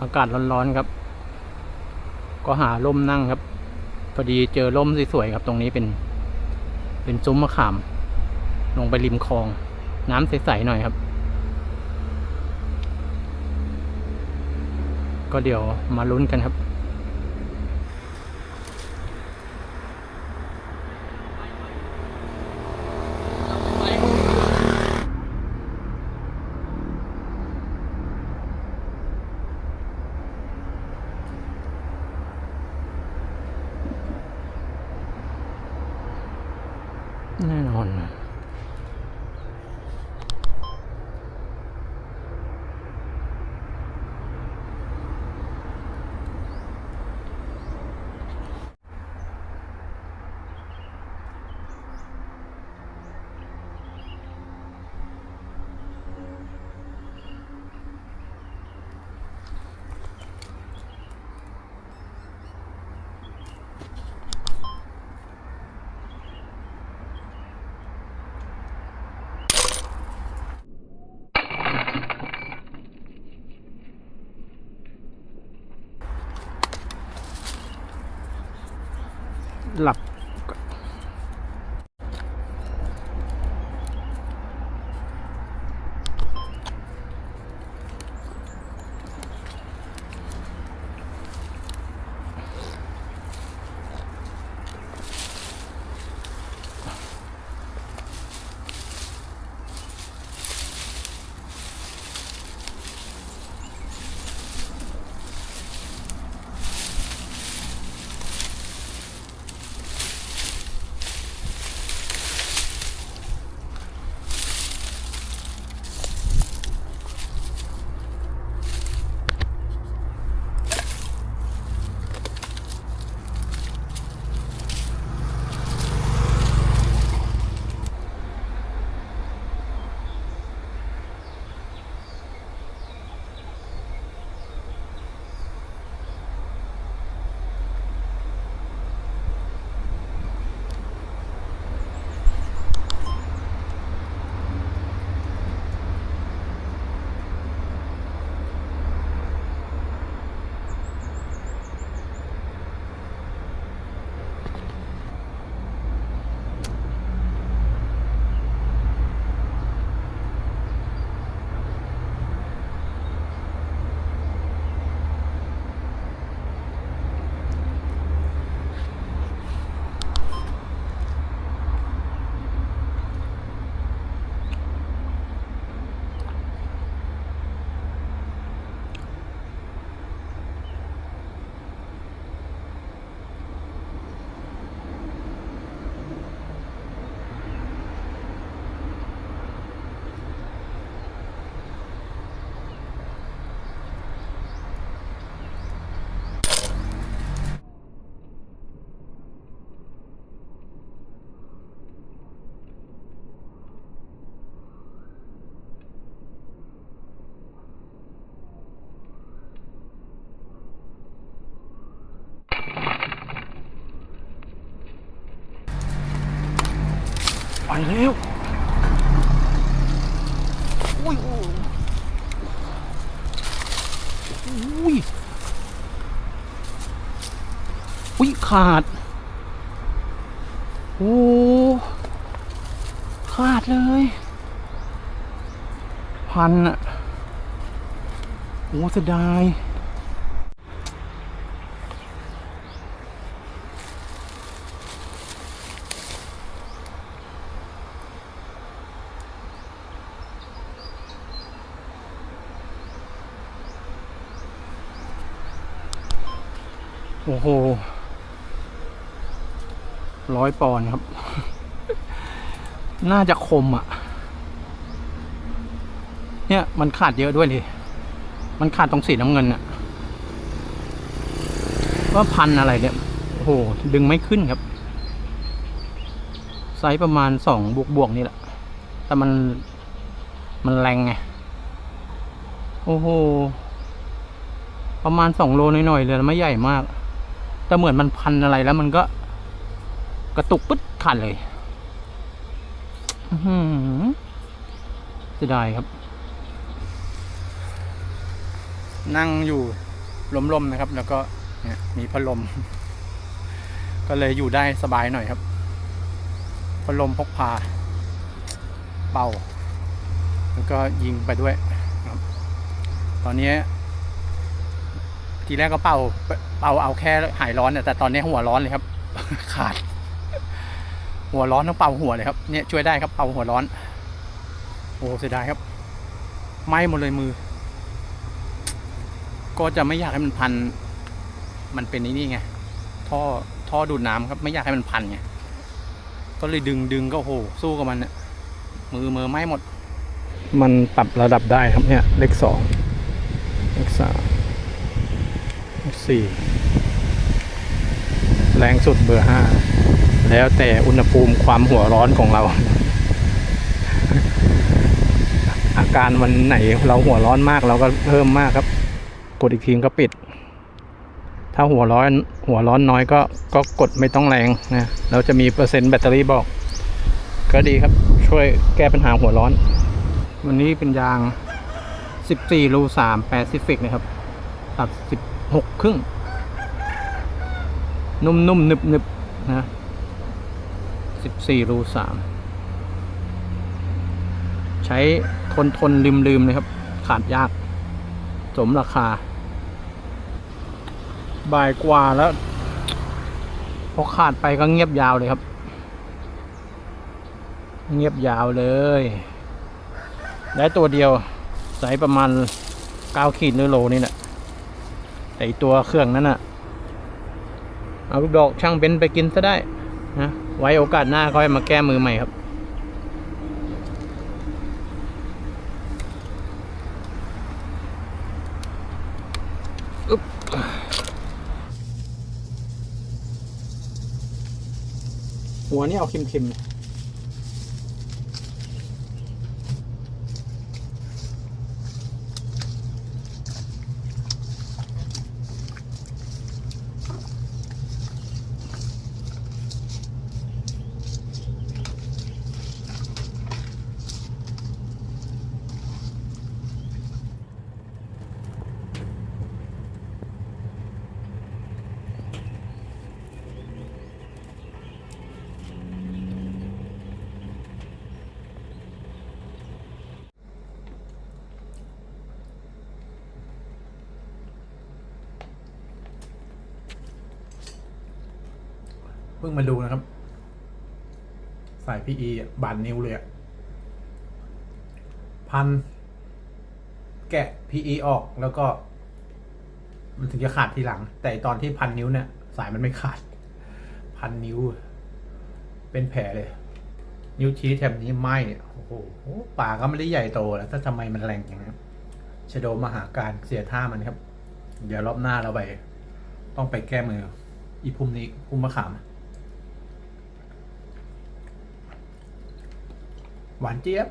อากาศร้อนๆครับ ก็หาร่มนั่งครับ พอดีเจอร่มสวยๆครับ ตรงนี้เป็น เป็นซุ้มมะขาม ลงไปริมคลอง น้ำใสๆหน่อยครับ ก็เดี๋ยวมาลุ้นกันครับ แน่นอนนะ ห ลับไปแล้วอุ้ยอุ้ยอุ้ยอุ้ยขาด โอ้ ขาดเลย พันอะโอ้เสียดาย โอ้โหร้อยปอนครับ น่าจะคมอะ เนี่ยมันขาดเยอะด้วยดิมันขาดตรงสีน้ำเงินอะว่าพันอะไรเนี่ย โอ้โห ดึงไม่ขึ้นครับ ไซส์ประมาณสองบวกบวกนี่แหละ แต่มัน มันแรงไง โอ้โห ประมาณสองโลหน่อยๆเลยไม่ใหญ่มาก แต่เหมือนมันพันอะไรแล้วมันก็กระตุกปึ๊ดขาดเลยอื้อหือเสียดายครับ นั่งอยู่ลมๆนะครับ แล้วก็มีพัดลม ก็เลยอยู่ได้สบายหน่อยครับพัดลมพกพา เป่า แล้วก็ยิงไปด้วยครับ ตอนนี้ ทีแรกก็เป่าเป่าเอาแค่หายร้อนเนี่ยแต่ตอนนี้หัวร้อนเลยครับ ขาด หัวร้อนต้องเป่าหัวเลยครับเนี่ยช่วยได้ครับเป่าหัวร้อน โอ้เสียดายครับไหม้หมดเลยมือ ก็จะไม่อยากให้มันพัน มันเป็นนี่นี่ไงท่อท่อดูดน้ำครับไม่อยากให้มันพันไงก็เลยดึงดึงก็โอ้โหสู้กับมันเนี่ยมือมือไหม้หมด มันปรับระดับได้ครับเนี่ย เลขสองเลขสาม สี่แรงสุดเบอร์ห้าแล้วแต่อุณหภูมิความหัวร้อนของเรา อาการวันไหนเราหัวร้อนมากเราก็เพิ่มมากครับกดอีกทีก็ปิด ถ้าหัวร้อนหัวร้อนน้อยก็ก็กดไม่ต้องแรงนะเราจะมีเปอร์เซ็นต์แบตเตอรี่บอก ก็ดีครับช่วยแก้ปัญหาหัวร้อน วันนี้เป็นยาง 14รู3 Pacific นะครับตัด 16ครึ่ง นุ่มๆนึบๆนะ14รู3ใช้ทนทนลืมลืมๆเลยครับ ขาดยาก สมราคา บ่ายกว่าแล้ว พอขาดไปก็เงียบยาวเลยครับ เงียบยาวเลยได้ตัวเดียวไซส์ประมาณเก้าขีดหรือโลนี่แหละ แต่อีตัวเครื่องนั้นน่ะเอาลูกดอกช่างเบนซ์ไปกินซะได้นะไว้โอกาสหน้าค่อยมาแก้มือใหม่ครับ อึ๊บหัวนี่เอาเค็มๆ พิ่งมาดูนะครับสาย PE อะบานนิ้วเลยอะพัน แกะ PE ออกแล้วก็ มันถึงจะขาดทีหลัง แต่ตอนที่พันนิ้วเนี่ย สายมันไม่ขาด พันนิ้ว เป็นแผลเลย นิ้วชี้แถบนี้ไหมโอ้โหปากก็ไม่ได้ใหญ่โตแล้วถ้าทำไมมันแรงอย่างนี้นชโดมหาการเสียท่ามันครับ เดี๋ยวรอบหน้าเราไป ต้องไปแก้มือ อีพุ่มนี้พุ่มมะขาม 晚点。